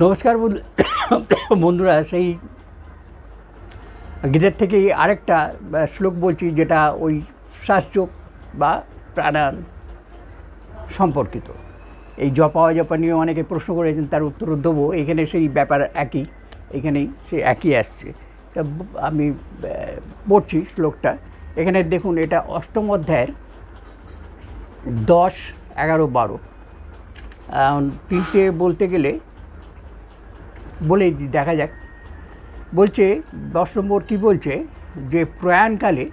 নমস্কার বন্ধু- বন্ধুরা, সেই গীতার থেকে আরেকটা শ্লোক বলছি, যেটা ওই শ্বাসযোগ বা প্রাণায়াম সম্পর্কিত। এই জপা অজপা নিয়ে অনেকে প্রশ্ন করেছেন, তার উত্তর দেবো। এখানে সেই ব্যাপার একই, এখানেই সে একই আসছে। তা আমি পড়ছি শ্লোকটা। এখানে দেখুন, এটা অষ্টম অধ্যায়ের দশ, এগারো, বারো। তিনটে বলতে গেলে বলে দেখা যাক। বলছে, দশ নম্বর কী বলছে? যে প্রয়াণকালে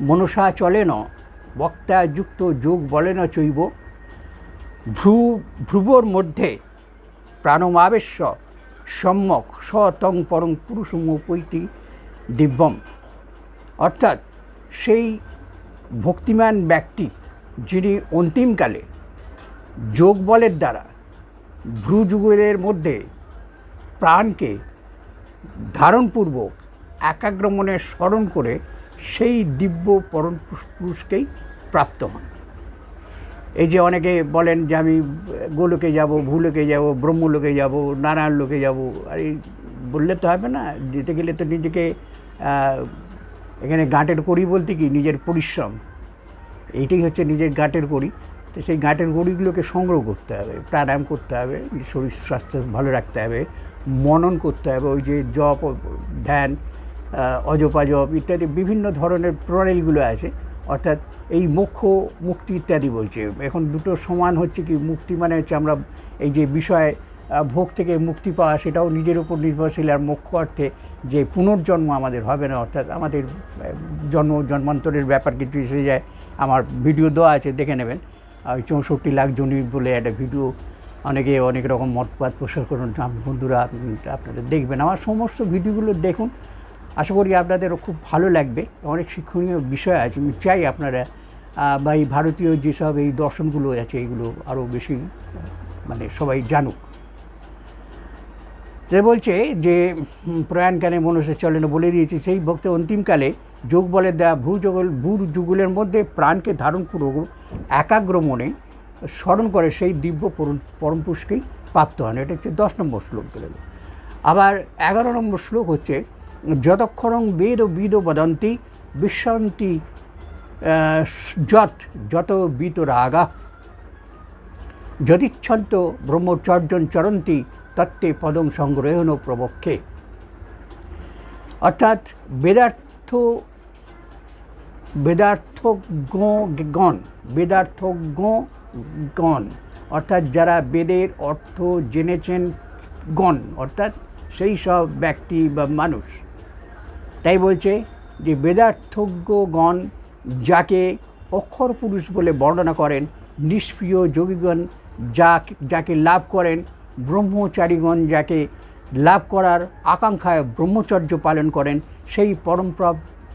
মনসা চলে ন, বক্তা যুক্ত যোগ বলে না চৈব। ভ্রু, ভ্রুবর মধ্যে প্রাণমাবেশ্য, সম্যক সতং পরং পুরুষমোপৈতি দিব্যম। অর্থাৎ সেই ভক্তিমান ব্যক্তি যিনি অন্তিমকালে যোগ বলের দ্বারা ভ্রুযুগলের মধ্যে প্রাণকে ধারণপূর্বক একাগ্রমনে স্মরণ করে সেই দিব্য পরম পুরুষকেই প্রাপ্ত হন। এই যে অনেকে বলেন যে আমি গোলোকে যাব, ভূলোকে যাব, ব্রহ্মলোকে যাব, নারায়ণ লোকে যাব, আর বললে তো হবে না, যেতে গেলে তো নিজেকে এখানে গাঁটের করি বলতে কি? নিজের পরিশ্রম। এইটাই হচ্ছে নিজের গাঁটের করি তো সেই গাঁটের গড়িগুলোকে সংগ্রহ করতে হবে, প্রাণায়াম করতে হবে, শরীর স্বাস্থ্য ভালো রাখতে হবে। মনন করতে হবে ওই যে জপ ধ্যান আহ, অজপা জপ ইত্যাদি বিভিন্ন ধরনের প্রণালীগুলো আছে। অর্থাৎ এই মোক্ষ মুক্তি ইত্যাদি বলছে। এখন দুটো সমান হচ্ছে কি মুক্তি মানে হচ্ছে আমরা এই যে বিষয়ে ভোগ থেকে মুক্তি পাওয়া সেটাও নিজের উপর নির্ভরশীল। আর মোক্ষ অর্থে যে পুনর্জন্ম আমাদের হবে না অর্থাৎ আমাদের জন্ম জন্মান্তরের ব্যাপার কিছু এসে যায়। আমার ভিডিও দেওয়া আছে দেখে নেবেন। ওই চৌষট্টি লাখ জনি বলে একটা ভিডিও অনেকে অনেক রকম মতপাত প্রসার করুন বন্ধুরা আপনি- আপনারা দেখবেন। আমার সমস্ত ভিডিওগুলো দেখুন। আশা করি আপনাদেরও খুব ভালো লাগবে। অনেক শিক্ষণীয় বিষয় আছে। আমি চাই আপনারা বা এই ভারতীয় যেসব এই দর্শনগুলো আছে, এইগুলো আরও বেশি মানে সবাই জানুক। যে বলছে যে প্রয়াণকালে মনুষ্য চলে না বলে দিয়েছে, সেই ভক্ত অন্তিমকালে যোগ বলে দেওয়া ভ্রু যুগল ভ্রু যুগলের মধ্যে প্রাণকে ধারণ পূর্বক একাগ্র মনে স্মরণ করে সেই দিব্য পরম- পুরুষকেই প্রাপ্ত হন এটা হচ্ছে দশ নম্বর শ্লোক গেল। আবার এগারো নম্বর শ্লোক হচ্ছে যতক্ষরং বেদ ও বিদ বদন্তি বিশ্রান্তি যত যত বিত রাগা। যদিচ্ছন্ত ব্রহ্মচর্যন চরন্তি তত্ত্বে পদং সংগ্রহণ ও প্রবক্ষে। অর্থাৎ বেদার্থ বেদার্থজ্ঞগণ বেদার্থজ্ঞগণ অর্থাৎ যারা বেদের অর্থ জেনেছেন গণ, অর্থাৎ সেই সব ব্যক্তি বা মানুষ। তাই বলছে যে বেদার্থজ্ঞগণ যাকে অক্ষর পুরুষ বলে বর্ণনা করেন, নিষ্প্রিয় যোগীগণ যা যাকে লাভ করেন, ব্রহ্মচারীগণ যাকে লাভ করার আকাঙ্ক্ষায় ব্রহ্মচর্য পালন করেন, সেই পরম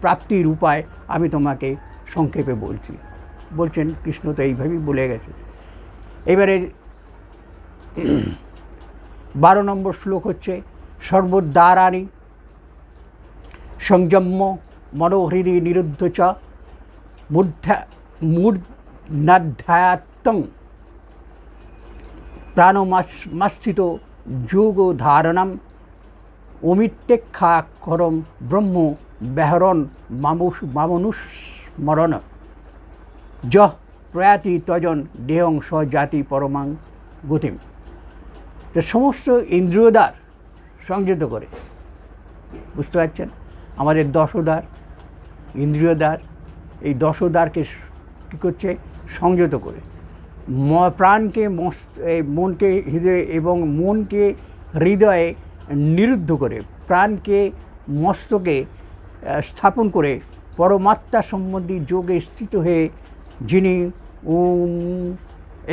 প্রাপ্তির উপায় আমি তোমাকে সংক্ষেপে বলছি। বলছেন, কৃষ্ণ তো এইভাবেই বলে গেছে। এবারে বারো নম্বর শ্লোক হচ্ছে সর্বদ্বারানি সংযম্য মনোহৃদি নিরুদ্ধ চ মূর্ধা মূর্ধাধ্যাত্মং প্রাণমাস্থিত যোগ ধারণম অমিত্যেক্ষাক্ষরম ব্রহ্ম ব্যাহরণ মামুষ মামনুস্মরণ যহ প্রয়াতি তজন দেহং স্বজাতি পরমাং গতিম। তো সমস্ত ইন্দ্রিয়দ্বার সংযত করে। বুঝতে পারছেন? আমাদের দশদ্বার, ইন্দ্রিয়দ্বার, এই দশদ্বারকে কী করছে? সংযত করে। ম- প্রাণকে মনকে হৃদয়ে এবং মনকে হৃদয়ে নিরুদ্ধ করে, প্রাণকে মস্তকে স্থাপন করে, পরমাত্মা সম্বন্ধী যোগে স্থিত হয়ে যিনি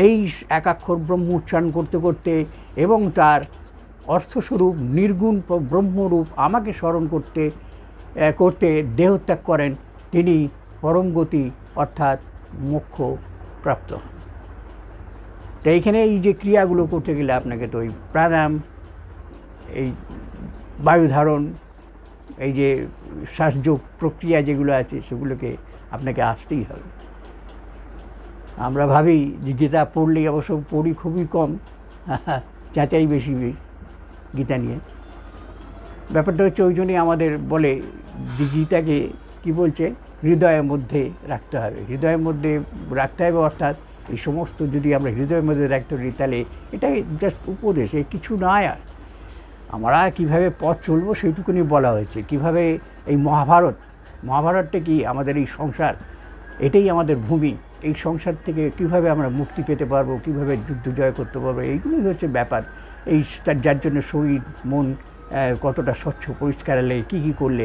এই একাক্ষর ব্রহ্ম উচ্চারণ করতে করতে এবং তার অর্থস্বরূপ, নির্গুণ ব্রহ্মরূপ আমাকে স্মরণ করতে করতে দেহত্যাগ করেন, তিনি পরম গতি অর্থাৎ মোক্ষ প্রাপ্ত। হন তো এইখানে এই যে ক্রিয়াগুলো করতে গেলে আপনাকে তো ওই প্রাণায়াম, এই বায়ু ধারণ, এই যে শ্বাসযোগ প্রক্রিয়া যেগুলো আছে সেগুলোকে আপনাকে আসতেই হবে। আমরা ভাবি যে গীতা পড়লেই অবশ্য পড়ি খুবই কম, যাচাই বেশি গীতা নিয়ে। ব্যাপারটা হচ্ছে ওই জন্যই আমাদের বলে যে গীতাকে কী বলছে? হৃদয়ের মধ্যে রাখতে হবে। হৃদয়ের মধ্যে রাখতে হবে অর্থাৎ এই সমস্ত যদি আমরা হৃদয়ের মধ্যে রাখতে পারি, তাহলে এটাই জাস্ট উপদেশ, এ কিছু নয় আর। আমরা কীভাবে পথ চলবো সেইটুকুনি বলা হয়েছে। কীভাবে এই মহাভারত, মহাভারতটা কি আমাদের এই সংসার এটাই আমাদের ভূমি। এই সংসার থেকে কীভাবে আমরা মুক্তি পেতে পারব, কীভাবে যুদ্ধ জয় করতে পারব, এইগুলোই হচ্ছে ব্যাপার। এই যার জন্য শরীর, মন কতটা স্বচ্ছ, পরিষ্কার হলে কী কী করলে।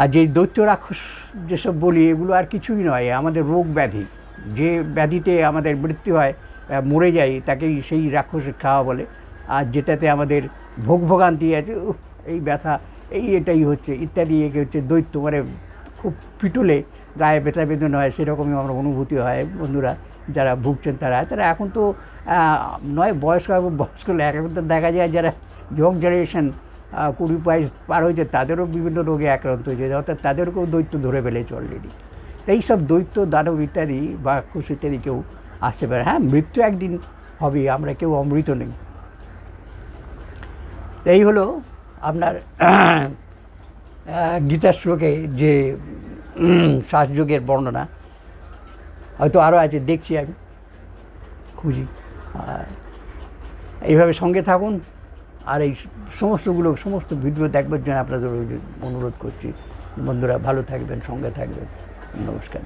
আর যে দৈত্য রাক্ষস যেসব বলি, এগুলো আর কিছুই নয়, আমাদের রোগ ব্যাধি। যে ব্যাধিতে আমাদের মৃত্যু হয় মরে যাই তাকেই সেই রাক্ষসের খাওয়া বলে। আর যেটাতে আমাদের ভোগ ভোগান্তি আছে এই ব্যথা, এই এটাই হচ্ছে, ইত্যাদি, একে হচ্ছে দৈত্য মানে খুব পিটুলে গায়ে ব্যথা বেদনা হয় সেরকমই আমার অনুভূতি হয় বন্ধুরা, যারা ভুগছেন তারা। তারা এখন তো নয়, বয়স্ক বয়স্ক এখন তো দেখা যায় যারা ইয়ং জেনারেশন কুড়ি বাইশ পার হয়েছে, তাদেরও বিভিন্ন রোগে আক্রান্ত হয়েছে, অর্থাৎ তাদেরকেও দৈত্য ধরে ফেলেছে অলরেডি এই সব দৈত্য, দানব ইত্যাদি বা খুশ ইত্যাদি কেউ আসতে পারে হ্যাঁ মৃত্যু একদিন হবে, আমরা কেউ অমৃত নেই। এই হলো আপনার গীতার শ্লোকে যে শ্বাসযোগের বর্ণনা, হয়তো আরও আছে, দেখছি আমি, খুঁজি। এইভাবে সঙ্গে থাকুন, আর এই সমস্তগুলো, সমস্ত ভিডিও দেখবার জন্য আপনাদের অনুরোধ করছি। বন্ধুরা, ভালো থাকবেন, সঙ্গে থাকবেন। নমস্কার।